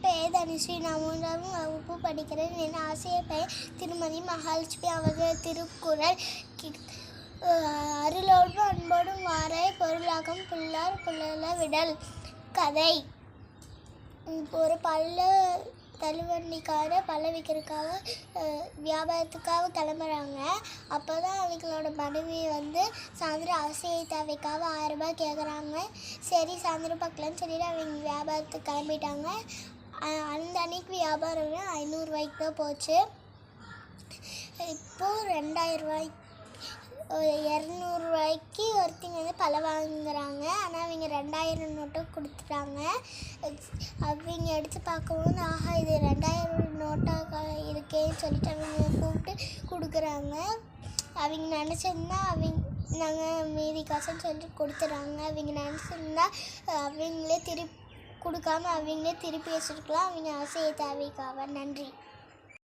பெயர் தனுஸ்ரீ. நான் மூன்றாம் வகுப்பு படிக்கிறேன். என் ஆசிரியர் பெயர் திருமதி மகாலட்சுமி. அவர்கள் திருக்குறள் கி- அருளோடும் அன்போடும் வாரை. பொருளாகும் புல்லார் புல்லல விடல் கதை. ஒரு பல்ல தள்ளுவண்டிக்கார பல்ல விற்கிறதுக்காக வியாபாரத்துக்காக கிளம்புறாங்க. அப்போ தான் அவங்களோட மனைவி வந்து சாயந்தரம் ஆசையை தேவைக்காக ஆயிரம் ரூபாய் கேட்குறாங்க சரி சாயந்தரம் பார்க்கலான்னு சொல்லிட்டு அவங்க வியாபாரத்துக்கு கிளம்பிட்டாங்க. அந்த அன்னைக்கு வியாபாரம் ஐநூறுரூவாய்க்கு தான் போச்சு. இப்போது ரெண்டாயிரரூவாய்க்கு இரநூறுவாய்க்கு ஒருத்தங்க வந்து பல வாங்குறாங்க. ஆனால் அவங்க ரெண்டாயிரம் நோட்டும் கொடுத்துட்டாங்க. அவங்க எடுத்து பார்க்கும்போது ஆஹா இது ரெண்டாயிரம் நோட்டாக இருக்கேன்னு சொல்லிட்டு அவங்க கூப்பிட்டு கொடுக்குறாங்க. அவங்க நினச்சிருந்தா அவங்க நாங்கள் மீதி காசுன்னு சொல்லிட்டு கொடுத்துட்றாங்க. அவங்க நினச்சிருந்தா அவங்களே திருப்பி கொடுக்காம அவங்களே திருப்பி வச்சுருக்கலாம். அவங்க ஆசையை தேவைக்காக நன்றி.